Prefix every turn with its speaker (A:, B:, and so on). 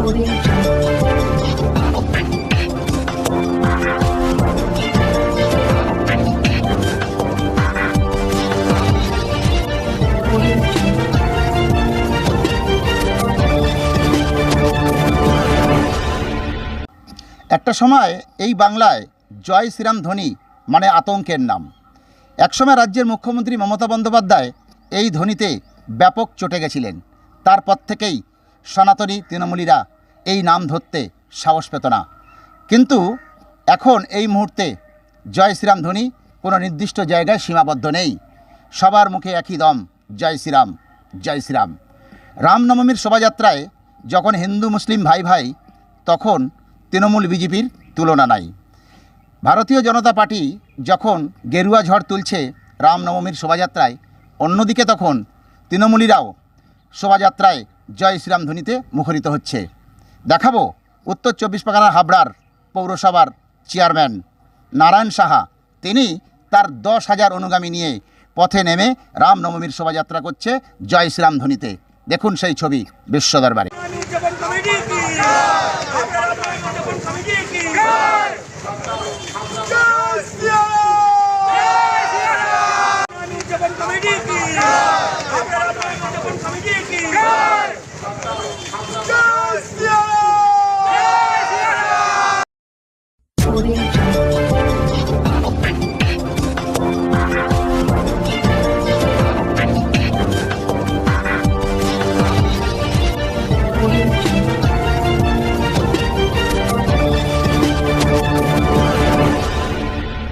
A: একটা সময় এই বাংলায় জয় শ্রীরাম ধ্বনি মানে আতঙ্কের নাম। একসময় রাজ্যের মুখ্যমন্ত্রী মমতা বন্দ্যোপাধ্যায় এই ধ্বনিতে ব্যাপক চটে গেছিলেন। তারপর থেকেই সনাতনী তৃণমূলীরা এই নাম ধরতে সাহস পেত না। কিন্তু এখন এই মুহূর্তে জয় শ্রীরাম ধ্বনি কোনো নির্দিষ্ট জায়গায় সীমাবদ্ধ নেই। সবার মুখে একই দম, জয় শ্রীরাম জয় শ্রীরাম। রামনবমীর শোভাযাত্রায় যখন হিন্দু মুসলিম ভাই ভাই, তখন তৃণমূল বিজেপির তুলনা নাই। ভারতীয় জনতা পার্টি যখন গেরুয়া ঝড় তুলছে রামনবমীর শোভাযাত্রায়, অন্যদিকে তখন তৃণমূলীরাও শোভাযাত্রায় জয় শ্রীরাম ধ্বনিতে মুখরিত হচ্ছে। দেখাবো উত্তর চব্বিশ পরগনার হাবড়ার পৌরসভার চেয়ারম্যান নারায়ণ সাহা। তিনি তার দশ হাজার অনুগামী নিয়ে পথে নেমে রামনবমীর শোভাযাত্রা করছে জয় শ্রীরাম ধ্বনিতে। দেখুন সেই ছবি বিশ্ব দরবারে।
B: 我的眼